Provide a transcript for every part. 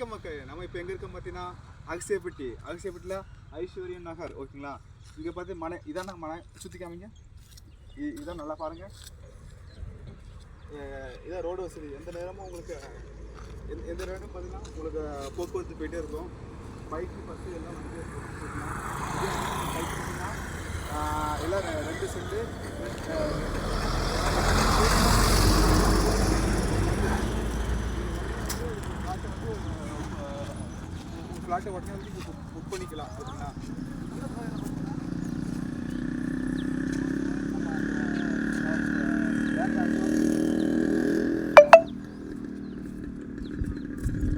வணக்கம் மக்கள் நம்ம இப்போ எங்கே இருக்கோம் பார்த்தீங்கன்னா அகசியப்பட்டி அகசியப்பட்டியில் ஐஸ்வர்யன் நகர் ஓகேங்களா? இங்கே பார்த்து மனை இதான் மனை சுற்றி காமிங்க. இ- இதான் நல்லா பாருங்க. இதான் ரோடு வசதி. எந்த நேரமும் உங்களுக்கு எந்த எந்த நேரமும் பார்த்தீங்கன்னா உங்களுக்கு போக்குவரத்து போயிட்டே இருக்கும். பைக்கு பஸ்ஸு எல்லாம் வந்துட்டே இருக்கும் பைக் பார்த்தீங்கன்னா எல்லாம் ரெண்டு செண்டு ஃப்ளாட்டை உடனே வந்து நீங்கள் புக் பண்ணிக்கலாம் ஓகேங்களா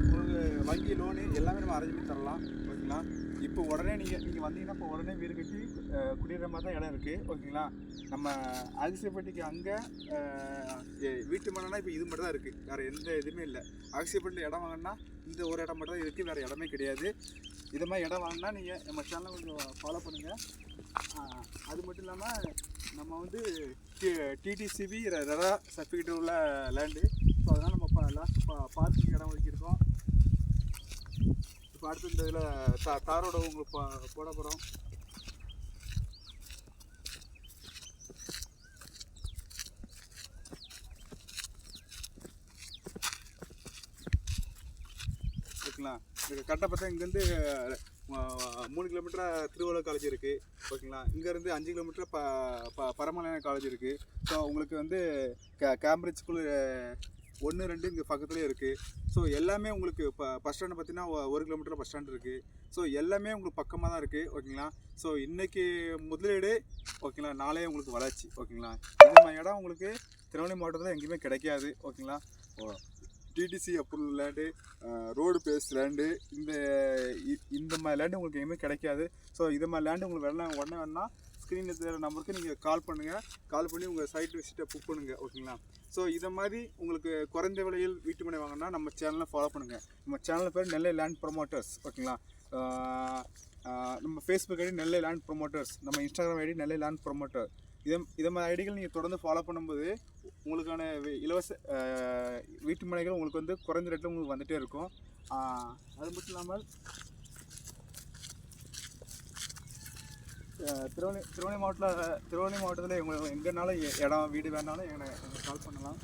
உங்களுக்கு வங்கி லோனு எல்லாமே நம்ம அரேஞ்ச் பண்ணி தரலாம் ஓகேங்களா இப்போ உடனே நீங்கள் நீங்கள் வந்தீங்கன்னா இப்போ உடனே வீடு கட்டி குடியிற மாதிரி தான் இடம் இருக்குது ஓகேங்களா நம்ம அகசியப்பட்டிக்கு அங்கே வீட்டு மனைனா இப்போ இது மட்டும் தான் இருக்குது வேறு எந்த இதுவுமே இல்லை. அகசியப்பட்டியில் இடம் வாங்கினா இந்த ஒரு இடம் மட்டும் தான் இருக்குது வேறு இடமே கிடையாது. இது மாதிரி இடம் வாங்கினா நீங்கள் நம்ம சேனலை கொஞ்சம் ஃபாலோ பண்ணுங்கள் அது மட்டும் இல்லாமல் நம்ம வந்து டிடிசிபி ரெரா சர்டிஃபிகேட் உள்ள லேண்டு ஸோ அதனால் நம்ம பா லாஸ்ட் பா பார்க்கிங் இடம் ஒதுக்கியிருக்கோம். இப்போ அடுத்து இந்த இதில் தா தாரோட உங்களுக்கு போட போகிறோம் ஓகேங்களா? இது கரெக்டாக பார்த்தா இங்கேருந்து மூணு கிலோமீட்டரா திருவள்ளுவர் காலேஜ் இருக்குது ஓகேங்களா? இங்கேருந்து அஞ்சு கிலோமீட்டர் ப ப பரமலையான காலேஜ் இருக்குது ஸோ உங்களுக்கு வந்து கே கேம்பிரிட்ஜ் ஸ்கூல் ஒன்று ரெண்டு இங்கே பக்கத்துலேயே இருக்குது ஸோ எல்லாமே உங்களுக்கு இப்போ பஸ் ஸ்டாண்டு பார்த்தீங்கன்னா ஒரு கிலோமீட்டர் பஸ் ஸ்டாண்ட் இருக்குது ஸோ எல்லாமே உங்களுக்கு பக்கமாக தான் இருக்குது ஓகேங்களா ஸோ இன்றைக்கி முதலீடு ஓகேங்களா நாளே உங்களுக்கு வளர்ச்சி ஓகேங்களா இந்த மாதிரி இடம் உங்களுக்கு திருநெல்வேலி மாவட்டத்தில் எங்கேயுமே கிடைக்காது ஓகேங்களா DTC approval land road base land இந்த இ- இந்த மாதிரி லேண்டு உங்களுக்கு எங்கேயுமே கிடைக்காது. ஸோ இது மாதிரி லேண்டு உங்களுக்கு வேணா உடனே வேணால் ஸ்க்ரீனில் தெரிகிற நம்பருக்கு நீங்கள் கால் பண்ணுங்கள் கால் பண்ணி உங்கள் சைட் விசிட்டை புக் பண்ணுங்கள் ஓகேங்களா ஸோ இதை மாதிரி உங்களுக்கு குறைந்த விலையில் வீட்டு மனை வாங்கினா நம்ம சேனலை ஃபாலோ பண்ணுங்கள் நம்ம சேனல் பேர் நெல்லை லேண்ட் ப்ரொமோட்டர்ஸ் ஓகேங்களா நம்ம Facebook ID Nellai land promoters நம்ம Instagram ID Nellai land promoter இதை இதை மாதிரி ஐடிகள் நீங்கள் தொடர்ந்து ஃபாலோ பண்ணும்போது உங்களுக்கான இலவச வீட்டு மனைகள் உங்களுக்கு வந்து குறைந்த ரேட்டில் உங்களுக்கு வந்துகிட்டே இருக்கும். அது மட்டும் இல்லாமல் திருவண்ணி திருவண்ணி மாவட்டத்தில் திருவண்ணி மாவட்டத்தில் உங்களுக்கு எங்கேனாலும் இடம் வீடு வேணாலும் எங்களை கால் பண்ணலாம்.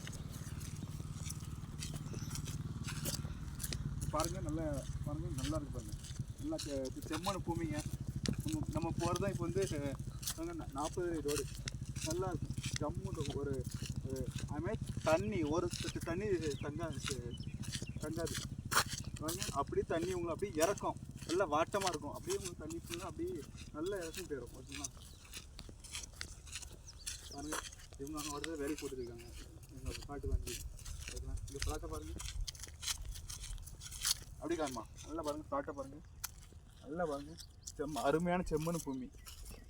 பாருங்கள் நல்ல பாருங்கள் நல்லா இருக்கு பாருங்கள் நல்லா செம்மண் பூமிங்க. நம்ம நம்ம போகிறது தான் இப்போ வந்து நாற்பது ரோடு நல்லா இருக்கும் ஜம்மு ஒரு ஒரு அதுமாதிரி தண்ணி ஒரு தண்ணி தங்காது. தங்காது அப்படியே தண்ணி உங்களை அப்படியே இறக்கும். நல்லா வாட்டமாக இருக்கும். அப்படியே உங்களுக்கு தண்ணி ஃபுல்லாக அப்படியே நல்ல இறக்கம் போயிடும் ஓகேங்களா பாருங்கள் இவங்க அங்கே வரது வேலைக்கு போட்டுருக்காங்க எங்கள் பாட்டு வாங்கி. ஓகேங்களா இந்த பிளாட்டை பாருங்கள் அப்படி காணுமா? நல்லா பாருங்கள் பிளாட்டை பாருங்கள் நல்லா பாருங்கள் செம்ம அருமையான செம்மண் பூமி.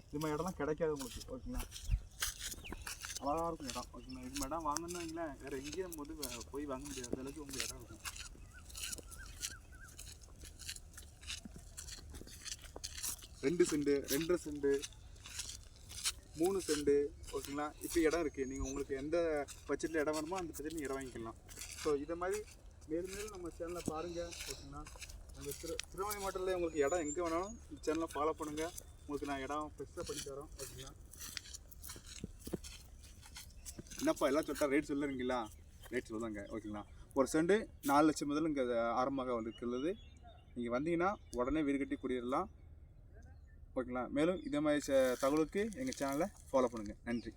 இது மாதிரி இடம்லாம் கிடைக்காது உங்களுக்கு ஓகேங்களா அழகாக இருக்கும் இடம் ஓகேங்களா இது மாதிரி இடம் வாங்கணும்னு வைங்களேன் வேறு எங்கேயும் போது போய் வாங்க முடியாது. அளவுக்கு உங்களுக்கு இடம் இருக்கும். ரெண்டு செண்டு ரெண்டரை செண்டு மூணு செண்டு ஓகேங்களா? இப்போ இடம் இருக்குது நீங்கள் உங்களுக்கு எந்த பட்ஜெட்டில் இடம் வேணுமோ அந்த பட்ஜெட்டில் நீங்கள் இடம் வாங்கிக்கலாம். ஸோ இதை மாதிரி மேலும் மேலும் நம்ம சேனலை பாருங்கள் ஓகேங்களா? அந்த திரு திருவண்ணாமலை மாவட்டத்தில் உங்களுக்கு இடம் எங்கே வேணாலும் இந்த சேனலை ஃபாலோ பண்ணுங்கள் உங்களுக்கு நான் இடம் பெருசாக பண்ணி தரோம் ஓகேங்களா? என்னப்பா எல்லாம் சொல்லிட்டா ரேட் சொல்லுறீங்களா? ரேட் சொல்லுதாங்க ஓகேங்களா? ஒரு செண்டு நாலு லட்சம் முதல் இங்கே ஆரம்பமாக இருக்கிறது நீங்கள் வந்தீங்கன்னா உடனே வீடு கட்டி குடியிடலாம். ஓகேங்களா மேலும் இதே மாதிரி ச- தகவலுக்கு எங்கள் சேனலை ஃபாலோ பண்ணுங்கள் நன்றி.